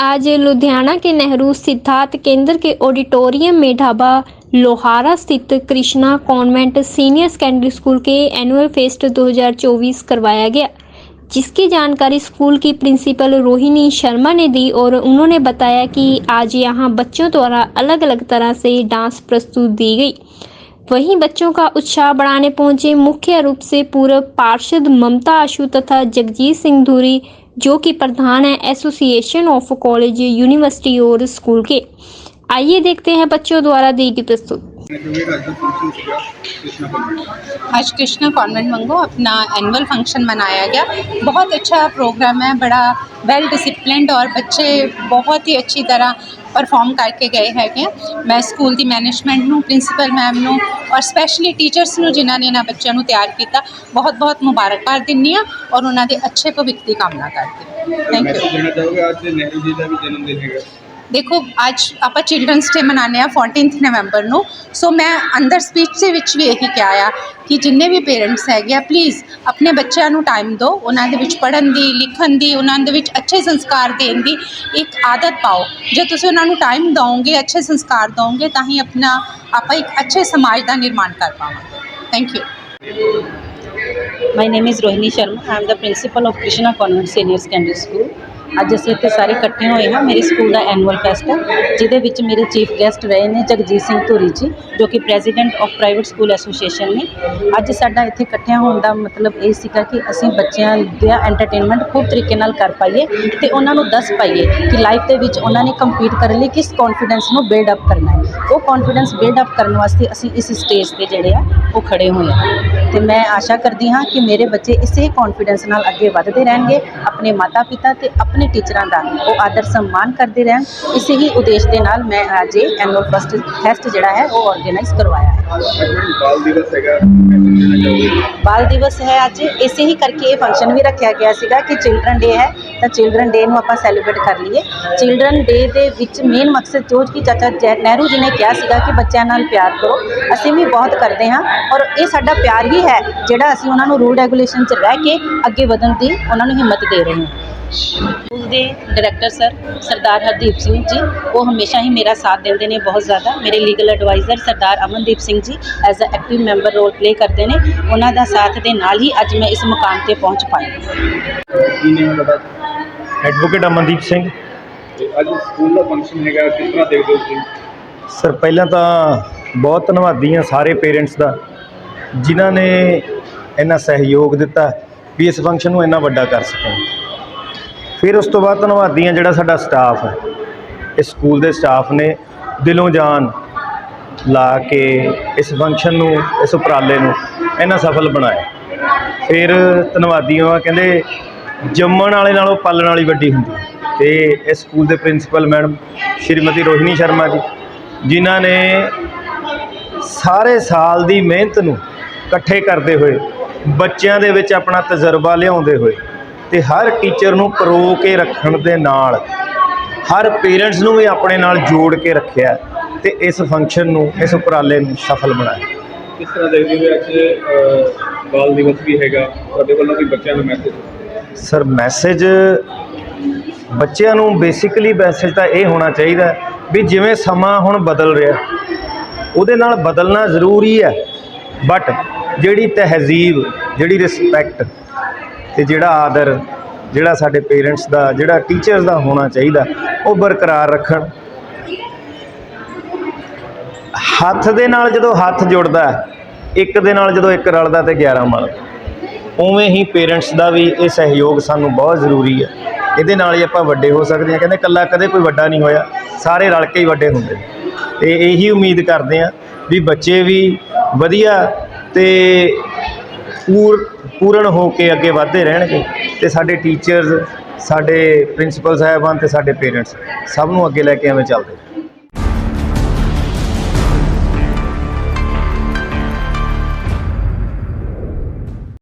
आज लुधियाना के नेहरू सिद्धार्थ केंद्र के ऑडिटोरियम में ढाबा लोहारा स्थित Krishna convent senior secondary school के एनुअल फेस्ट 2024 करवाया गया, जिसकी जानकारी स्कूल की प्रिंसिपल रोहिणी शर्मा ने दी और उन्होंने बताया कि आज यहाँ बच्चों द्वारा अलग अलग तरह से डांस प्रस्तुत दी गई। वहीं बच्चों का उत्साह बढ़ाने पहुँचे मुख्य रूप से पूर्व पार्षद ममता आशु तथा जगजीत सिंह धूरी जो कि प्रधान है एसोसिएशन ऑफ कॉलेज यूनिवर्सिटी और स्कूल के आइए देखते हैं बच्चों द्वारा दी गई प्रस्तुत क्योंकि आज का फंक्शन ਸੀਗਾ ਕ੍ਰਿਸ਼ਨਾ ਕਨਵੈਂਟ आज कृष्णा कॉन्वेंट मंगो अपना एनुअल फंक्शन मनाया गया बहुत अच्छा प्रोग्राम है बड़ा वेल डिसिप्लिनड और बच्चे बहुत ही अच्छी तरह ਪਰਫਾਰਮ ਕਰਕੇ ਗਏ ਹੈਗੇ ਆ। ਮੈਂ ਸਕੂਲ ਦੀ ਮੈਨੇਜਮੈਂਟ ਨੂੰ ਪ੍ਰਿੰਸੀਪਲ ਮੈਮ ਨੂੰ ਔਰ ਸਪੈਸ਼ਲੀ ਟੀਚਰਸ ਨੂੰ ਜਿਨ੍ਹਾਂ ਨੇ ਇਹਨਾਂ ਬੱਚਿਆਂ ਨੂੰ ਤਿਆਰ ਕੀਤਾ ਬਹੁਤ ਬਹੁਤ ਮੁਬਾਰਕਬਾਦ ਦਿੰਦੀ ਆ ਔਰ ਉਹਨਾਂ ਦੇ ਅੱਛੇ ਭਵਿੱਖ ਦੀ ਕਾਮਨਾ ਕਰਦੀ ਹਾਂ ਥੈਂਕ ਯੂ ਦੇਖੋ, ਅੱਜ ਆਪਾਂ ਚਿਲਡਰਨਸ ਡੇ ਮਨਾਉਂਦੇ ਆ 14th ਨਵੰਬਰ ਨੂੰ। ਸੋ ਮੈਂ ਅੰਦਰ ਸਪੀਚ ਦੇ ਵਿੱਚ ਵੀ ਇਹੀ ਕਿਹਾ ਆ ਕਿ ਜਿੰਨੇ ਵੀ ਪੇਰੈਂਟਸ ਹੈਗੇ ਆ ਪਲੀਜ਼ ਆਪਣੇ ਬੱਚਿਆਂ ਨੂੰ ਟਾਈਮ ਦਿਓ, ਉਹਨਾਂ ਦੇ ਵਿੱਚ ਪੜ੍ਹਨ ਦੀ, ਲਿਖਣ ਦੀ, ਉਹਨਾਂ ਦੇ ਵਿੱਚ ਅੱਛੇ ਸੰਸਕਾਰ ਦੇਣ ਦੀ ਇੱਕ ਆਦਤ ਪਾਓ। ਜੇ ਤੁਸੀਂ ਉਹਨਾਂ ਨੂੰ ਟਾਈਮ ਦਿਓਗੇ, ਅੱਛੇ ਸੰਸਕਾਰ ਦਿਓਗੇ, ਤਾਂ ਹੀ ਆਪਣਾ, ਆਪਾਂ ਇੱਕ ਅੱਛੇ ਸਮਾਜ ਦਾ ਨਿਰਮਾਣ ਕਰ ਪਾਵਾਂਗੇ। Thank you my name is Rohini Sharma I am the principal of Krishna convent senior secondary school ਅੱਜ ਅਸੀਂ ਇੱਥੇ ਸਾਰੇ ਇਕੱਠੇ ਹੋਏ ਹਾਂ, ਮੇਰੇ ਸਕੂਲ ਦਾ ਐਨੂਅਲ ਫੈਸਟ ਹੈ, ਜਿਹਦੇ ਵਿੱਚ ਮੇਰੇ ਚੀਫ ਗੈਸਟ ਰਹੇ ਨੇ ਜਗਜੀਤ ਸਿੰਘ ਧੂਰੀ ਜੀ, ਜੋ ਕਿ president of private school association ਨੇ। ਅੱਜ ਸਾਡਾ ਇੱਥੇ ਇਕੱਠਿਆਂ ਹੋਣ ਦਾ ਮਤਲਬ ਇਹ ਸੀਗਾ ਕਿ ਅਸੀਂ ਬੱਚਿਆਂ ਦਾ ਐਂਟਰਟੇਨਮੈਂਟ ਖੂਬ ਤਰੀਕੇ ਨਾਲ ਕਰ ਪਾਈਏ ਤੇ ਉਹਨਾਂ ਨੂੰ ਦੱਸ ਪਾਈਏ ਕਿ ਲਾਈਫ ਦੇ ਵਿੱਚ ਉਹਨਾਂ ਨੇ ਕੰਪੀਟ ਕਰਨ ਲਈ ਕਿਸ ਕੌਨਫੀਡੈਂਸ ਨੂੰ ਬਿਲਡ ਅਪ ਕਰਨਾ ਹੈ। ਉਹ ਕੌਨਫੀਡੈਂਸ ਬਿਲਡ ਅਪ ਕਰਨ ਵਾਸਤੇ ਅਸੀਂ ਇਸ ਸਟੇਜ ਤੇ ਜਿਹੜੇ ਆ, ਉਹ ਖੜੇ ਹੋਏ ਹਾਂ। ਤੇ ਮੈਂ ਆਸ਼ਾ ਕਰਦੀ ਹਾਂ ਕਿ ਮੇਰੇ ਬੱਚੇ ਇਸੇ ਕੌਨਫੀਡੈਂਸ ਨਾਲ ਅੱਗੇ ਵਧਦੇ ਰਹਿਣਗੇ, ਆਪਣੇ ਮਾਤਾ ਪਿਤਾ ਤੇ ਆਪਣੇ ਟੀਚਰਾਂ ਦਾ ਉਹ ਆਦਰ ਸਨਮਾਨ ਕਰਦੇ ਰਹਿਣ। ਇਸੇ ਹੀ ਉਦੇਸ਼ ਦੇ ਨਾਲ ਮੈਂ ਅੱਜ ਇਹ ਐਨੂਅਲ ਫਸਟ ਫੈਸਟ ਜਿਹੜਾ ਹੈ, ਉਹ ਆਰਗੇਨਾਈਜ਼ ਕਰਵਾਇਆ ਹੈ। ਬਾਲ ਦਿਵਸ ਹੈਗਾ। ਬਾਲ ਦਿਵਸ ਹੈ ਅੱਜ। ਇਸੇ ਹੀ ਕਰਕੇ ਇਹ ਫੰਕਸ਼ਨ ਵੀ ਰੱਖਿਆ ਗਿਆ ਸੀਗਾ ਕਿ ਚਿਲਡਰਨ ਡੇ ਹੈ। ਤਾਂ ਚਿਲਡਰਨ ਡੇ ਨੂੰ ਆਪਾਂ ਸੈਲੀਬ੍ਰੇਟ ਕਰ ਲਈਏ। ਚਿਲਡਰਨ ਡੇ ਦੇ ਵਿੱਚ ਮੇਨ ਮਕਸਦ ਜੋ ਕਿ ਚਾਚਾ ਜੈ- ਨਹਿਰੂ ਜੀ ਨੇ ਕਿਹਾ ਸੀਗਾ ਕਿ ਬੱਚਿਆਂ ਨਾਲ ਪਿਆਰ ਕਰੋ। ਅਸੀਂ ਵੀ ਬਹੁਤ ਕਰਦੇ ਹਾਂ। ਔਰ ਇਹ ਸਾਡਾ ਪਿਆਰ ਹੀ ਹੈ, ਜਿਹੜਾ ਅਸੀਂ ਉਹਨਾਂ ਨੂੰ ਰੂਲ ਰੈਗੂਲੇਸ਼ਨ 'ਚ ਰਹਿ ਕੇ ਅੱਗੇ ਵਧਣ ਦੀ ਉਹਨਾਂ ਨੂੰ ਹਿੰਮਤ ਦੇ ਰਹੇ ਹਾਂ। ਸਕੂਲ ਦੇ ਡਾਇਰੈਕਟਰ ਸਰ ਸਰਦਾਰ ਹਰਦੀਪ ਸਿੰਘ ਜੀ, ਉਹ ਹਮੇਸ਼ਾ ਹੀ ਮੇਰਾ ਸਾਥ ਦਿੰਦੇ ਨੇ ਬਹੁਤ ਜ਼ਿਆਦਾ। ਮੇਰੇ legal advisor Sardar Amandeep Singh ji as uh active member role play ਕਰਦੇ ਨੇ। ਉਹਨਾਂ ਦਾ ਸਾਥ ਦੇ ਨਾਲ ਹੀ ਅੱਜ ਮੈਂ ਇਸ ਮੁਕਾਮ ਤੇ ਪਹੁੰਚ ਪਾਈ। ਕੀ ਨੇਮ ਹੈ ਤੁਹਾਡਾ? ਐਡਵੋਕੇਟ ਅਮਨਦੀਪ ਸਿੰਘ। ਤੇ ਅੱਜ ਸਕੂਲ ਦਾ ਫੰਕਸ਼ਨ ਹੈਗਾ ਕਿਸ ਤਰ੍ਹਾਂ ਦੇਖਦੇ ਹੋ ਤੁਸੀਂ? ਸਰ ਪਹਿਲਾਂ ਤਾਂ ਬਹੁਤ ਧੰਨਵਾਦੀ ਹਾਂ ਸਾਰੇ ਪੇਰੈਂਟਸ ਦਾ ਜਿਨ੍ਹਾਂ ਨੇ ਇੰਨਾ ਸਹਿਯੋਗ ਦਿੱਤਾ ਵੀ ਇਸ ਫੰਕਸ਼ਨ ਨੂੰ ਇੰਨਾ ਵੱਡਾ ਕਰ ਸਕਣ। ਫਿਰ ਉਸ ਤੋਂ ਬਾਅਦ ਧੰਨਵਾਦੀ ਹਾਂ ਜਿਹੜਾ ਸਾਡਾ ਸਟਾਫ ਹੈ। ਇਸ ਸਕੂਲ ਦੇ ਸਟਾਫ ਨੇ ਦਿਲੋਂ ਜਾਨ ਲਾ ਕੇ ਇਸ ਫੰਕਸ਼ਨ ਨੂੰ, ਇਸ ਉਪਰਾਲੇ ਨੂੰ ਇੰਨਾ ਸਫਲ ਬਣਾਇਆ। ਫਿਰ ਧੰਨਵਾਦੀਆਂ ਕਹਿੰਦੇ ਜੰਮਣ ਵਾਲੇ ਨਾਲੋਂ ਪਾਲਣ ਵਾਲੀ ਵੱਡੀ ਹੁੰਦੀ ਹੈ। ਤੇ ਇਸ ਸਕੂਲ ਦੇ ਪ੍ਰਿੰਸੀਪਲ ਮੈਡਮ ਸ਼੍ਰੀਮਤੀ ਰੋਹਿਣੀ ਸ਼ਰਮਾ ਜੀ, ਜਿਨ੍ਹਾਂ ਨੇ ਸਾਰੇ ਸਾਲ ਦੀ ਮਿਹਨਤ ਨੂੰ ਇਕੱਠੇ ਕਰਦੇ ਹੋਏ, ਬੱਚਿਆਂ ਦੇ ਵਿੱਚ ਆਪਣਾ ਤਜਰਬਾ ਲਿਆਉਂਦੇ ਹੋਏ ਤੇ ਹਰ ਟੀਚਰ ਨੂੰ ਪਰੋ ਕੇ ਰੱਖਣ ਦੇ ਨਾਲ, ਹਰ ਪੇਰੈਂਟਸ ਨੂੰ ਵੀ ਆਪਣੇ ਨਾਲ ਜੋੜ ਕੇ ਰੱਖਿਆ। ਤੇ ਇਸ ਫੰਕਸ਼ਨ ਨੂੰ ਇਸ ਉਪਰਾਲੇ ਨੂੰ ਸਫਲ ਬਣਾਇਆ। ਕਿਸ ਤਰ੍ਹਾਂ ਦੇਖਦੇ ਹੋ ਅੱਜ ਬਾਲ ਦਿਵਸ ਵੀ ਹੈਗਾ ਤੁਹਾਡੇ ਵੱਲੋਂ ਵੀ ਬੱਚਿਆਂ ਨੂੰ ਮੈਸੇਜ ਸਰ ਮੈਸੇਜ ਬੱਚਿਆਂ ਨੂੰ ਬੇਸਿਕਲੀ ਮੈਸੇਜ ਤਾਂ ਇਹ ਹੋਣਾ ਚਾਹੀਦਾ ਵੀ ਜਿਵੇਂ ਸਮਾਂ ਹੁਣ ਬਦਲ ਰਿਹਾ ਉਹਦੇ ਨਾਲ ਬਦਲਣਾ ਜ਼ਰੂਰੀ ਹੈ। ਬਟ ਜਿਹੜੀ ਤਹਿਜ਼ੀਬ ਜਿਹੜੀ ਰਿਸਪੈਕਟ ਤੇ ਜਿਹੜਾ ਆਦਰ ਜਿਹੜਾ ਸਾਡੇ ਪੇਰੈਂਟਸ ਦਾ ਜਿਹੜਾ ਟੀਚਰਸ ਦਾ ਹੋਣਾ ਚਾਹੀਦਾ ਉਹ ਬਰਕਰਾਰ ਰੱਖਣ। ਹੱਥ ਦੇ ਨਾਲ ਜਦੋਂ ਹੱਥ ਜੁੜਦਾ ਇੱਕ ਦੇ ਨਾਲ ਜਦੋਂ ਇੱਕ ਰਲਦਾ ਤੇ 11 ਮਲਦਾ ਉਵੇਂ ਹੀ ਪੇਰੈਂਟਸ ਦਾ ਵੀ ਇਹ ਸਹਿਯੋਗ ਸਾਨੂੰ ਬਹੁਤ ਜ਼ਰੂਰੀ ਹੈ। ਇਹਦੇ ਨਾਲ ਹੀ ਆਪਾਂ ਵੱਡੇ ਹੋ ਸਕਦੇ ਹਾਂ। ਕਹਿੰਦੇ ਇਕੱਲਾ ਕਦੇ ਕੋਈ ਵੱਡਾ ਨਹੀਂ ਹੋਇਆ। ਸਾਰੇ ਰਲ ਕੇ ਹੀ ਵੱਡੇ ਹੁੰਦੇ ਨੇ। ਤੇ ਇਹੀ ਉਮੀਦ ਕਰਦੇ ਹਾਂ ਵੀ ਬੱਚੇ ਵੀ ਵਧੀਆ ਤੇ ਪੂਰ ਪੂਰਨ ਹੋ ਕੇ ਅੱਗੇ ਵਧਦੇ ਰਹਿਣਗੇ। ਤੇ ਸਾਡੇ ਟੀਚਰਸ, ਸਾਡੇ ਪ੍ਰਿੰਸੀਪਲ ਸਾਹਿਬਾਨ ਤੇ ਸਾਡੇ ਪੇਰੈਂਟਸ ਸਭ ਨੂੰ ਅੱਗੇ ਲੈ ਕੇ ਐਵੇਂ ਚੱਲਦੇ